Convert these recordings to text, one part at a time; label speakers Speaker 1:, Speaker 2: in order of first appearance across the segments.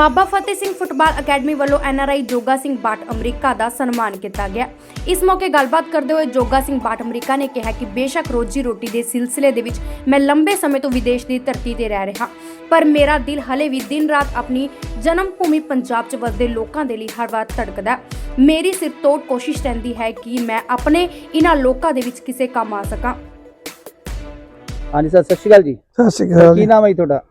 Speaker 1: ਬਾਬਾ Fateh Singh football academy ਵੱਲੋਂ NRI Joga Singh ਬਾਟ America ਦਾ ਸਨਮਾਨ ਕੀਤਾ ਗਿਆ। ਇਸ ਮੌਕੇ ਗੱਲਬਾਤ ਕਰਦੇ ਹੋਏ ਜੋਗਾ ਸਿੰਘ ਬਾਟ ਅਮਰੀਕਾ ਨੇ ਕਿਹਾ ਕਿ ਬੇਸ਼ੱਕ ਰੋਜੀ ਰੋਟੀ ਦੇ ਸਿਲਸਿਲੇ ਦੇ ਵਿੱਚ ਮੈਂ ਲੰਬੇ ਸਮੇਂ ਤੋਂ ਵਿਦੇਸ਼ ਦੀ ਧਰਤੀ ਤੇ ਰਹਿ ਰਿਹਾ ਪਰ ਮੇਰਾ ਦਿਲ ਹਲੇ ਵੀ ਦਿਨ ਰਾਤ ਆਪਣੀ ਜਨਮ ਭੂਮੀ ਪੰਜਾਬ 'ਚ ਵਸਦੇ ਲੋਕਾਂ ਦੇ ਲਈ ਹਰ ਵਾਰ ਧੜਕਦਾ। ਮੇਰੀ ਸਿਰਤੋੜ ਕੋਸ਼ਿਸ਼ ਰਹਿੰਦੀ ਹੈ ਕਿ ਮੈਂ ਆਪਣੇ ਇਹਨਾਂ ਲੋਕਾਂ ਦੇ ਵਿੱਚ ਕਿਸੇ ਕੰਮ ਆ ਸਕਾਂ।
Speaker 2: ਹਾਂਜੀ ਸਰ ਸਤਿ ਸ਼੍ਰੀ ਅਕਾਲ ਜੀ।
Speaker 3: ਸਤਿ ਸ਼੍ਰੀ
Speaker 2: ਸਰ,
Speaker 3: ਅਕਾਲ
Speaker 2: ਕੀ
Speaker 3: ਜੀ।
Speaker 2: ਨਾਮ ਹੈ ਜੀ ਤੁਹਾਡਾ?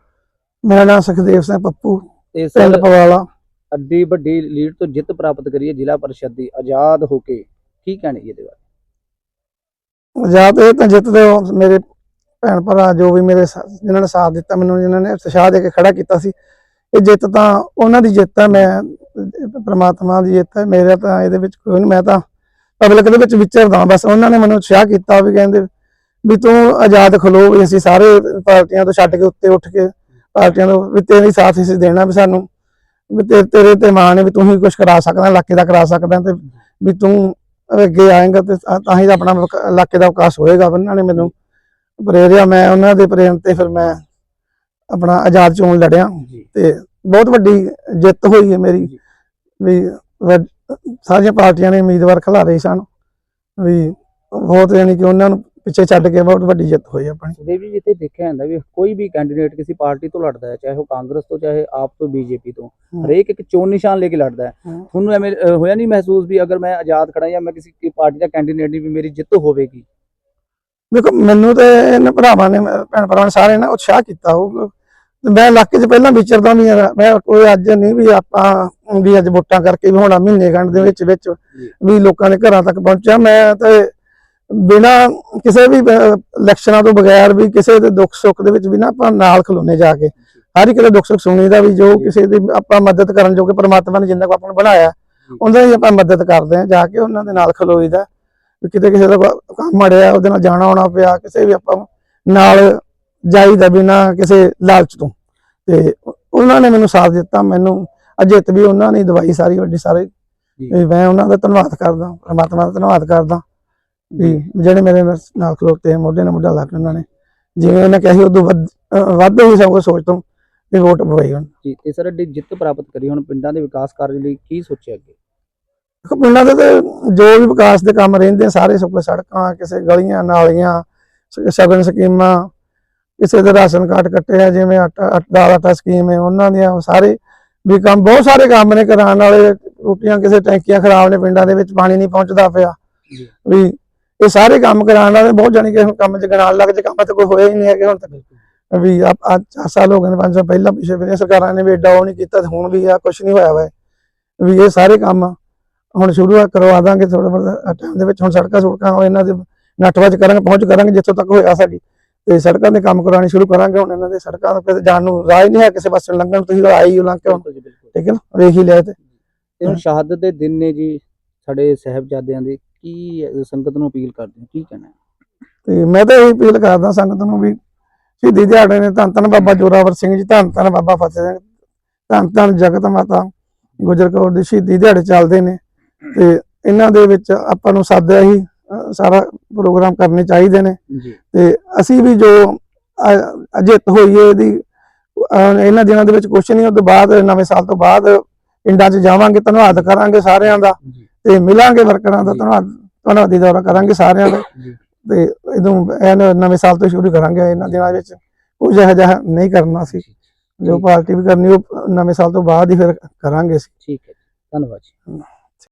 Speaker 3: ਮੇਰਾ ਨਾਮ ਸੁਖਦੇਵ ਸਿੰਘ ਪੱਪੂ।
Speaker 2: ਤੇ
Speaker 3: ਪਿੰਡ ਪਵਾਲਾ।
Speaker 2: ਅੱਡੀ ਵੱਡੀ ਲੀਡ ਤੋਂ ਜਿੱਤ ਪ੍ਰਾਪਤ ਕਰੀ ਹੈ ਜ਼ਿਲ੍ਹਾ ਪਰਿਸ਼ਦ ਦੀ ਆਜ਼ਾਦ ਹੋ ਕੇ ਕੀ ਕਹਿਣਾ ਇਹਦੇ ਬਾਰੇ?
Speaker 3: ਆਜ਼ਾਦ ਇਹ ਤਾਂ ਜਿੱਤਦੇ ਮੇਰੇ ਭੈਣ ਭਰਾ ਜੋ ਵੀ ਮੇਰੇ ਜਿਨ੍ਹਾਂ ਨੇ ਸਾਥ ਦਿੱਤਾ ਮੈਨੂੰ ਜਿਨ੍ਹਾਂ ਨੇ ਉਤਸ਼ਾਹ ਦੇ ਕੇ ਖੜਾ ਕੀਤਾ ਸੀ ਇਹ ਜਿੱਤ ਤਾਂ ਉਹਨਾਂ ਦੀ ਜਿੱਤ ਹੈ ਮੈਂ ਪ੍ਰਮਾਤਮਾ ਦੀ ਜਿੱਤ ਹੈ ਮੇਰਾ ਤਾਂ ਇਹਦੇ ਵਿੱਚ ਕੋਈ ਨਹੀਂ ਮੈਂ ਤਾਂ ਪਬਲਿਕ ਦੇ ਵਿੱਚ ਵਿਚਰਦਾ ਬਸ ਉਹਨਾਂ ਨੇ ਮੈਨੂੰ ਉਤਸ਼ਾਹ ਕੀਤਾ ਵੀ ਕਹਿੰਦੇ ਵੀ ਤੂੰ ਆਜ਼ਾਦ ਖਲੋ ਵੀ ਅਸੀਂ ਸਾਰੇ ਪਾਰਟੀਆਂ ਤੋਂ ਛੱਡ ਕੇ ਉੱਤੇ ਉੱਠ ਕੇ ਪਾਰਟੀਆਂ ਤੋਂ ਵੀ ਤੇਰੀ ਸਾਥ ਅਸੀਂ ਦੇਣਾ ਵੀ ਸਾਨੂੰ ਵੀ ਤੇਰੇ ਤੇ ਮਾਣ ਹੈ ਵੀ ਤੂੰ ਹੀ ਕੁਝ ਕਰਾ ਸਕਦਾ ਇਲਾਕੇ ਦਾ ਕਰਾ ਸਕਦਾ ਤੇ ਵੀ ਤੂੰ ਅੱਗੇ ਆਏਗਾ ਤੇ ਤਾਂ ਹੀ ਆਪਣਾ ਇਲਾਕੇ ਦਾ ਵਿਕਾਸ ਹੋਏਗਾ ਉਹਨਾਂ ਨੇ ਮੈਨੂੰ ਪ੍ਰੇਰਿਆ ਮੈਂ ਉਹਨਾਂ ਦੇ ਪ੍ਰੇਮ ਤੇ ਫਿਰ ਮੈਂ ਆਪਣਾ ਆਜ਼ਾਦ ਚੋਣ ਲੜਿਆ ਤੇ ਬਹੁਤ ਵੱਡੀ ਜਿੱਤ ਹੋਈ ਹੈ ਮੇਰੀ। ਵ- ਸਾਰੀਆਂ ਪਾਰਟੀਆਂ ਨੇ ਉਮੀਦਵਾਰ ਖਿਲਾਰੇ ਸਨ। ਵੀ ਬਹੁਤ ਯਾਨੀ ਕਿ ਉਹਨਾਂ ਨੂੰ ਪਿੱਛੇ ਛੱਡ ਕੇ ਬਹੁਤ ਵੱਡੀ ਜਿੱਤ ਹੋਈ ਆਪਣੀ।
Speaker 2: ਸੁਦੇਵ ਜੀ ਜਿੱਥੇ ਦੇਖਿਆ ਜਾਂਦਾ ਵੀ ਕੋਈ ਵੀ ਕੈਂਡੀਡੇਟ ਕਿਸੇ ਪਾਰਟੀ ਤੋਂ ਲੜਦਾ ਹੈ ਚਾਹੇ ਉਹ ਕਾਂਗਰਸ ਤੋਂ ਚਾਹੇ ਆਪ ਤੋਂ ਬੀਜੇਪੀ ਤੋਂ। ਹਰੇਕ ਇੱਕ ਚੋਣ ਨਿਸ਼ਾਨ ਲੈ ਕੇ ਲੜਦਾ ਹੈ। ਤੁਹਾਨੂੰ ਐਵੇਂ ਹੋਇਆ ਨਹੀਂ ਮਹਿਸੂਸ ਵੀ ਅਗਰ ਮੈਂ ਆਜ਼ਾਦ ਖੜਾ ਜਾਂ ਮੈਂ ਕਿਸੇ ਪਾਰਟੀ ਦਾ ਕੈਂਡੀਡੇਟ ਨਹੀਂ ਵੀ ਮੇਰੀ ਜਿੱਤ ਹੋਵੇਗੀ?
Speaker 3: ਦੇਖੋ ਮੈਨੂੰ ਤੇ ਇਹਨਾਂ ਭਰਾਵਾਂ ਨੇ ਭੈਣ ਭਰਾਵਾਂ ਨੇ ਸਾਰਿਆਂ ਨੇ ਉਤਸ਼ਾਹ ਕੀਤਾ ਉਹ ਮੈਂ ਇਲਾਕੇ 'ਚ ਪਹਿਲਾਂ ਵਿਚਰਦਾ ਵੀ ਹਾਂ। ਮੈਂ ਕੋਈ ਅੱਜ ਨਹੀਂ ਵੀ ਆਪਾਂ ਵੀ ਅੱਜ ਵੋਟਾਂ ਕਰਕੇ ਵੀ ਹੁਣ ਮਹੀਨੇ ਗੰਢ ਦੇ ਵਿੱਚ ਵਿੱਚ ਵੀ ਲੋਕਾਂ ਦੇ ਘਰਾਂ ਤੱਕ ਪਹੁੰਚਿਆ। ਮੈਂ ਤੇ ਬਿਨਾ ਕਿਸੇ ਵੀ ਇਲੈਕਸ਼ਨਾਂ ਤੋਂ ਬਗੈਰ ਵੀ ਕਿਸੇ ਦੇ ਦੁੱਖ ਸੁੱਖ ਦੇ ਵਿੱਚ ਵੀ ਨਾ ਆਪਾਂ ਨਾਲ ਖਲੋਨੇ ਜਾ ਕੇ। ਹਰ ਇੱਕ ਦੇ ਦੁੱਖ ਸੁੱਖ ਸੁਣੀਦਾ ਵੀ ਜੋ
Speaker 2: ਜੀ।
Speaker 3: ਕਿਸੇ ਦੀ ਆਪਾਂ ਮਦਦ ਕਰਨ ਜੋਗੇ ਪ੍ਰਮਾਤਮਾ ਨੇ ਜਿੰਨਾ ਕੋ ਆਪਾਂ ਨੂੰ ਬਣਾਇਆ ਉਹਨਾਂ ਦੀ ਆਪਾਂ ਮਦਦ ਕਰਦੇ ਹਾਂ ਜਾ ਕੇ ਉਹਨਾਂ ਦੇ ਨਾਲ ਖਲੋਈਦਾ। ਵੀ ਕਿਤੇ ਕਿਸੇ ਦਾ ਕੰਮ ਅੜਿਆ ਉਹਦੇ ਨਾਲ ਜਾਣਾ ਆਉਣਾ ਪਿਆ ਕਿਸੇ ਵੀ ਆਪਾਂ ਨਾਲ ਜਾਈਦਾ ਬਿਨਾ ਕਿਸੇ ਲਾਲਚ ਤੋਂ। ਤੇ ਉਹਨਾਂ ਨੇ ਮੈਨੂੰ ਸਾਥ ਦਿੱਤਾ ਮੈਨੂੰ ਅਜਿੱਤ ਵੀ ਉਹਨਾਂ ਨੇ ਦਵਾਈ ਸਾਰੀ ਵੱਡੀ ਸਾਰੇ।
Speaker 2: ਜੀ।
Speaker 3: ਮੈਂ ਉਹਨਾਂ ਦਾ ਧੰਨਵਾਦ ਕਰਦਾ ਪਰਮਾਤਮਾ ਦਾ ਧੰਨਵਾਦ ਕਰਦਾ। ਵੀ ਜਿਹੜੇ ਮੇਰੇ ਨਾਲ ਖਲੋਤੇ ਮੋਢੇ ਨਾਲ ਮੋਢਾ ਲਾ ਕੇ ਉਹਨਾਂ ਨੇ। ਜਿਵੇਂ ਉਹਨਾਂ ਕਿਹਾ ਉਦੋਂ ਵੱਧ ਵੱਧ ਹੀ ਸਭ ਕੁਝ ਸੋਚ ਤੋਂ ਵੀ ਵੋਟ ਪਵਾਈ ਹੁਣ।
Speaker 2: ਜੀ ਤੇ ਸਰ ਅੱਡੀ ਜਿੱਤ ਪ੍ਰਾਪਤ ਕਰੀ ਹੁਣ ਪਿੰਡਾਂ ਦੇ ਵਿਕਾਸ ਕਾਰਜ ਲਈ ਕੀ ਸੋਚਿਆ ਅੱਗੇ?
Speaker 3: ਦੇਖੋ ਪਿੰਡਾਂ ਦੇ ਤੇ ਜੋ ਵੀ ਵਿਕਾਸ ਦੇ ਕੰਮ ਰਹਿੰਦੇ ਆ, ਸਾਰੇ ਸੁੱਕੇ ਸੜਕਾਂ ਕਿਸੇ ਗਲੀਆਂ ਨਾਲੀਆਂ ਸ਼ਗਨ ਸਕੀਮਾਂ ਕਿਸੇ ਦੇ ਰਾਸ਼ਨ ਕਾਰਡ ਕੱਟੇ ਆ ਜਿਵੇਂ ਆਟਾ ਆਟਾ- ਦਾਲ ਆਟਾ ਸਕੀਮ ਹੈ ਉਹਨਾਂ ਦੀਆਂ ਸਾਰੇ ਵੀ ਕੰਮ ਬਹੁਤ ਸਾਰੇ ਕੰਮ ਨੇ ਕਰਾਉਣ ਵਾਲੇ ਰੋਟੀਆਂ ਕਿਸੇ ਟੈਂਕੀਆਂ ਖਰਾਬ ਨੇ ਪਿੰਡਾਂ ਦੇ ਵਿੱਚ ਪਾਣੀ ਨਹੀਂ ਪਹੁੰਚਦਾ ਪਿਆ। ਵੀ ਇਹ ਸਾਰੇ ਕੰਮ ਕਰਾਉਣ ਵਾਲੇ ਬਹੁਤ ਜਾਣੀ ਕਿ ਹੁਣ ਕੰਮ ਚ ਗਣਾਉਣ ਲੱਗ ਜੇ ਕੰਮ ਤੇ ਕੋਈ ਹੋਇਆ ਹੀ ਨਹੀਂ ਹੈਗੇ ਹੁਣ ਤੱਕ। ਵੀ ਆ ਆ ਚਾਰ ਸਾਲ ਹੋ ਗਏ ਨੇ ਪੰਜ ਸਾਲ ਪਹਿਲਾਂ ਪਿਛੇ ਪਿਛਲੇ ਸਰਕਾਰਾਂ ਨੇ ਵੀ ਏਡਾ ਉਹ ਨਹੀਂ ਕੀਤਾ ਤੇ ਹੁਣ ਵੀ ਆ ਕੁਝ ਨਹੀਂ ਹੋਇਆ ਵਾ। ਵੀ ਇਹ ਸਾਰੇ ਕੰਮ ਹੁਣ ਸ਼ੁਰੂ ਕਰਵਾ ਦਾਂਗੇ ਥੋੜਾ ਬਹੁਤ ਟਾਈਮ ਦੇ ਵਿੱਚ ਹੁਣ ਸੜਕਾਂ ਸੁੜਕਾਂ ਇਹਨਾਂ ਦੇ ਨੱਠਵੱਜ ਕਰਾਂਗੇ ਪਹੁੰਚ ਕਰਾਂਗੇ ਜਿੱਥੋਂ ਤੱਕ ਹੋਇਆ ਸਾਡੀ। ਤੇ ਸੜਕਾਂ ਦੇ ਕੰਮ ਕਰਾਉਣੇ ਸ਼ੁਰੂ ਕਰਾਂਗੇ ਹੁਣ ਇਹਨਾਂ ਦੇ ਸੜਕਾਂ ਕਿਤੇ ਜਾਣ ਨੂੰ ਰਾਹ ਨਹੀਂ ਹੈ ਕਿਸੇ ਪਾਸੇ ਲੰਘਣ ਤੁਸੀਂ ਤਾਂ ਆਈ ਹੋ ਲੰਘ ਕੇ ਹੁਣ। ਠੀਕ ਹੈ ਨਾ? ਵੇਖ ਹੀ ਲਿਆ ਤੇ।
Speaker 2: ਤੇ ਹੁਣ ਸ਼ਹਾਦਤ ਦੇ ਦਿਨ ਨੇ ਜੀ ਸਾਡੇ ਸਾਹਿਬਜ਼ਾਦਿਆਂ ਦੇ। ਕੀ ਸੰਗਤ ਨੂੰ ਅਪੀਲ ਕਰਦੇ ਹੋ? ਕੀ ਕਹਿਣਾ?
Speaker 3: ਤੇ ਮੈਂ ਤਾਂ ਇਹ ਅਪੀਲ ਕਰਦਾ ਸੰਗਤ ਨੂੰ ਵੀ ਸ਼ਹੀਦੀ ਦਿਹਾੜੇ ਨੇ ਧੰਨ ਧੰਨ ਬਾਬਾ ਜੋਰਾਵਰ ਸਿੰਘ ਜੀ ਧੰਨ ਧੰਨ ਬਾਬਾ ਫਤਿਹ ਸਿੰਘ ਧੰਨ ਧੰਨ ਜਗਤ ਮਾਤਾ ਗੁਜਰ ਕੌਰ ਦੀ ਸ਼ਹੀਦੀ ਦਿਹਾੜੇ ਚੱਲਦੇ ਨੇ ਤੇ ਇਹਨਾਂ ਦੇ ਵਿੱਚ ਆਪਾਂ ਨੂੰ ਸਾਦਾ ਹੀ ਸਾਰਾ ਪ੍ਰੋਗਰਾਮ ਕਰਨੇ ਚਾਹੀਦੇ ਨੇ। ਤੇ ਅਸੀਂ ਵੀ ਜੋ ਅਜਿੱਤ ਹੋਈ ਹੈ ਇਹਦੀ ਅਹ, ਇਹਨਾਂ ਦਿਨਾਂ ਦੇ ਵਿੱਚ ਕੁਛ ਨਹੀਂ ਉਹ ਤੋਂ ਬਾਅਦ ਨਵੇਂ ਸਾਲ ਤੋਂ ਬਾਅਦ ਪਿੰਡਾਂ 'ਚ ਜਾਵਾਂਗੇ ਧੰਨਵਾਦ ਕਰਾਂਗੇ ਸਾਰਿਆਂ ਦਾ। ਤੇ ਮਿਲਾਂਗੇ ਵਰਕਰਾਂ ਦਾ। ਧੰਨਵਾਦ ਧੰਨਵਾਦੀ ਦੌਰਾ ਕਰਾਂਗੇ ਸਾਰਿਆਂ ਦਾ। ਤੇ ਇਹਨੂੰ ਐਨ ਨਵੇਂ ਸਾਲ ਤੋਂ ਸ਼ੁਰੂ ਕਰਾਂਗੇ ਇਹਨਾਂ ਦਿਨਾਂ ਵਿੱਚ। ਕੁਝ ਇਹੋ ਜਿਹਾ ਨਹੀਂ ਕਰਨਾ ਸੀ। ਜੋ। ਪਾਰਟੀ ਵੀ ਕਰਨੀ ਉਹ ਨਵੇਂ ਸਾਲ ਤੋਂ ਬਾਅਦ ਹੀ ਫਿਰ ਕਰਾਂਗੇ ਅਸੀਂ।
Speaker 2: ਠੀਕ ਹੈ। ਧੰਨਵਾਦ ਜੀ।